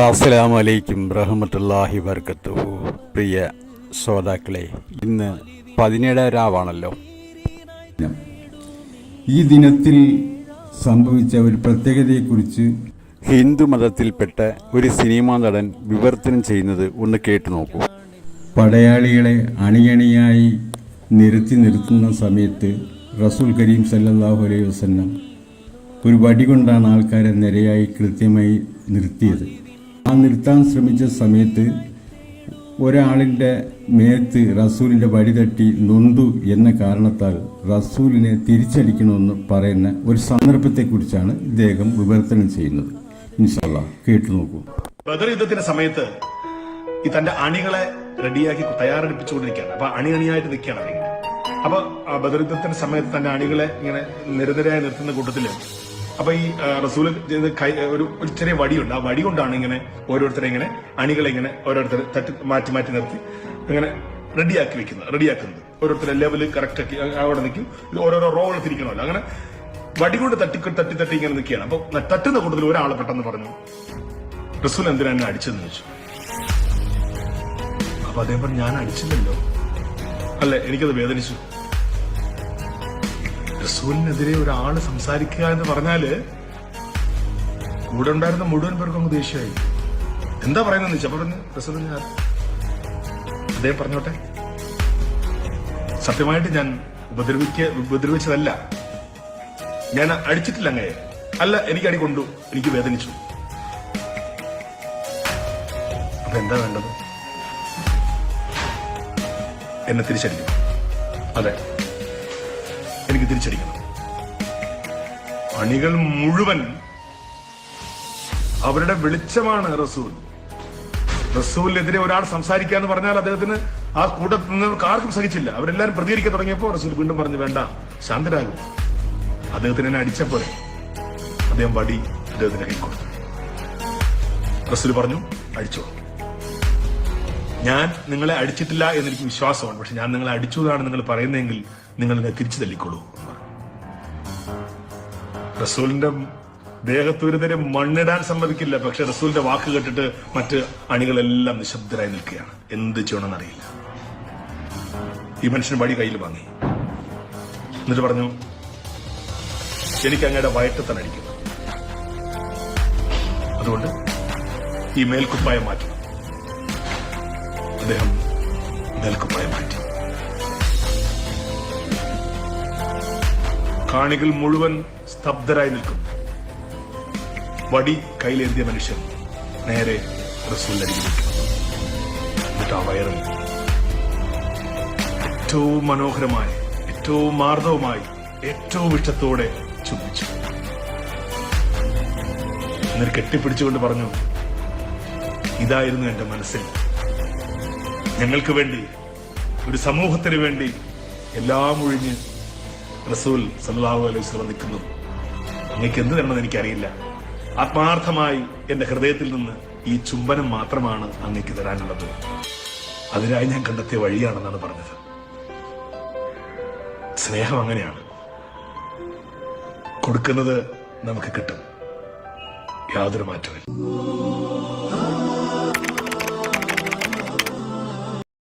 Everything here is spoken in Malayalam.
അസ്സലാമു അലൈക്കും വർക്കത്തു വർക്കത്തുഹു പ്രിയ ശ്രോതാക്കളെ ഇന്ന് പതിനേഴാം രാവാണല്ലോ ഈ ദിനത്തിൽ സംഭവിച്ച ഒരു പ്രത്യേകതയെക്കുറിച്ച് ഹിന്ദു മതത്തിൽപ്പെട്ട ഒരു സിനിമാ നടൻ വിവർത്തനം ചെയ്യുന്നത് ഒന്ന് കേട്ടു നോക്കൂ. പടയാളികളെ അണിയണിയായി നിരത്തി നിർത്തുന്ന സമയത്ത് റസൂൽ കരീം സല്ലാഹു അലൈഹി വസല്ലം ഒരു വടി കൊണ്ടാണ് ആൾക്കാരെ നിരയായി കൃത്യമായി നിർത്തിയത്. ആ നിർത്താൻ ശ്രമിച്ച സമയത്ത് ഒരാളിന്റെ മേത്ത് റസൂലിന്റെ വടി തട്ടി നൊന്തു എന്ന കാരണത്താൽ റസൂലിനെ തിരിച്ചടിക്കണമെന്ന് പറയുന്ന ഒരു സന്ദർഭത്തെക്കുറിച്ചാണ് ഇദ്ദേഹം വിവർത്തനം ചെയ്യുന്നത്. ഇൻഷല്ല കേട്ടു നോക്കൂ. ബദർ യുദ്ധത്തിന്റെ സമയത്ത് ഈ തന്റെ അണികളെ റെഡിയാക്കി തയ്യാറെടുപ്പിച്ചുകൊണ്ടിരിക്കുകയാണ്. അപ്പൊ അണി അണിയായിട്ട് നിൽക്കുകയാണ് അപ്പൊ ബദർ യുദ്ധത്തിന്റെ സമയത്ത് തന്റെ അണികളെ ഇങ്ങനെ നിരനിരയായി നിർത്തുന്ന കൂട്ടത്തിൽ അപ്പൊ ഈ റസൂൽ ഒരു ഒരു ചെറിയ വടിയുണ്ട്. ആ വടി കൊണ്ടാണ് ഇങ്ങനെ ഓരോരുത്തരെ ഇങ്ങനെ അണികളെ ഇങ്ങനെ ഓരോരുത്തർ തട്ടി മാറ്റി മാറ്റി നിർത്തി ഇങ്ങനെ റെഡിയാക്കി വെക്കുന്നത് റെഡിയാക്കുന്നത്. ഓരോരുത്തരെ ലെവൽ കറക്റ്റ് ആക്കി അവിടെ നിൽക്കും. ഓരോരോ റോകൾ തിരിക്കണമല്ലോ. അങ്ങനെ വടി കൊണ്ട് തട്ടി തട്ടി തട്ടി ഇങ്ങനെ നിൽക്കുകയാണ്. അപ്പൊ തട്ടുന്ന കൂട്ടത്തിൽ ഒരാളെ പെട്ടെന്ന് പറഞ്ഞു റസൂൽ എന്തിനാ എന്നെ അടിച്ചെന്ന് ചോദിച്ചു. അപ്പൊ പറഞ്ഞു ഞാൻ അടിച്ചില്ലല്ലോ. അല്ലെ? എനിക്കത് വേദനിച്ചു. റസൂലിനെതിരെ ഒരാൾ സംസാരിക്കുക എന്ന് പറഞ്ഞാൽ കൂടെ ഉണ്ടായിരുന്ന മുഴുവൻ പേർക്കും അങ്ങ് ദേഷ്യമായി. എന്താ പറയുന്നത് അപ്പൊ പറഞ്ഞു ഞാൻ അദ്ദേഹം പറഞ്ഞോട്ടെ. സത്യമായിട്ട് ഞാൻ ഉപദ്രവിക്ക ഉപദ്രവിച്ചതല്ല. ഞാൻ അടിച്ചിട്ടില്ല അങ്ങയെ. അല്ല എനിക്ക് അടി കൊണ്ടു. എനിക്ക് വേദനിച്ചു. അപ്പൊ എന്താ വേണ്ടത്? എന്നെ തിരിച്ചടിക്കും. അതെ. എനിക്ക് തിരിച്ചടിക്കണം. അണികൾ മുഴുവൻ അവരുടെ വെളിച്ചമാണ് റസൂൽ. റസൂലിനെതിരെ ഒരാൾ സംസാരിക്കുക എന്ന് പറഞ്ഞാൽ അദ്ദേഹത്തിന് ആ കൂട്ടത്തിൽ നിന്നവർക്ക് ആർക്കും സഹിച്ചില്ല. അവരെല്ലാവരും പ്രതികരിക്കാൻ തുടങ്ങിയപ്പോൾ റസൂൽ വീണ്ടും പറഞ്ഞു വേണ്ട ശാന്തരാകും. അദ്ദേഹത്തിന് എന്നെ അടിച്ചപ്പോലെ അദ്ദേഹം വടി അദ്ദേഹത്തിന് കൈ റസൂൽ പറഞ്ഞു അടിച്ചോ. ഞാൻ നിങ്ങളെ അടിച്ചിട്ടില്ല എന്നെനിക്ക് വിശ്വാസമാണ്. പക്ഷെ ഞാൻ നിങ്ങളെ അടിച്ചു എന്നാണ് നിങ്ങൾ പറയുന്നതെങ്കിൽ നിങ്ങൾ എന്നെ തിരിച്ചു തല്ലിക്കോളൂ. റസൂലിന്റെ. റസൂലിന്റെ ദേഹത്തൂരത്തിന് മണ്ണിടാൻ സമ്മതിക്കില്ല. പക്ഷെ റസൂലിന്റെ വാക്ക് കേട്ടിട്ട് മറ്റ് അണികളെല്ലാം നിശബ്ദരായി നിൽക്കുകയാണ്. എന്ത് ചെയ്യണമെന്ന് അറിയില്ല. ഈ മനുഷ്യൻ വടി കയ്യിൽ വാങ്ങി. എന്നിട്ട് പറഞ്ഞു എനിക്ക് അങ്ങയുടെ വയറ്റത്തൻ അടിക്കുന്നു അതുകൊണ്ട് ഈ മേൽക്കുപ്പായം മാറ്റി. അദ്ദേഹം മേൽക്കുപ്പായം മാറ്റി. കാണികൾ മുഴുവൻ സ്തബ്ധരായി നിൽക്കും. വടി കയ്യിലേന്തിയ മനുഷ്യൻ നേരെ എന്നിട്ട് ആ വയറിൽ ഏറ്റവും മനോഹരമായി ഏറ്റവും മാർദ്ദവുമായി ഏറ്റവും ഇഷ്ടത്തോടെ ചുംബിച്ചു. എന്നിട്ട് കെട്ടിപ്പിടിച്ചുകൊണ്ട് പറഞ്ഞു ഇതായിരുന്നു എന്റെ മനസ്സിൽ. ഞങ്ങൾക്ക് വേണ്ടി ഒരു സമൂഹത്തിന് വേണ്ടി എല്ലാം ഒഴിഞ്ഞ് റസൂൽ സല്ലാഹു അലൈഹി സ്വലം നിൽക്കുന്നു അങ്ങക്ക് എന്ത് തരണമെന്ന് എനിക്കറിയില്ല. ആത്മാർത്ഥമായി എന്റെ ഹൃദയത്തിൽ നിന്ന് ഈ ചുംബനം മാത്രമാണ് അങ്ങക്ക് തരാനുള്ളത്. അതിനായി ഞാൻ കണ്ടെത്തിയ വഴിയാണെന്നാണ് പറഞ്ഞത്. സ്നേഹം അങ്ങനെയാണ്. കൊടുക്കുന്നത് നമുക്ക് കിട്ടും. യാതൊരു മാറ്റമില്ല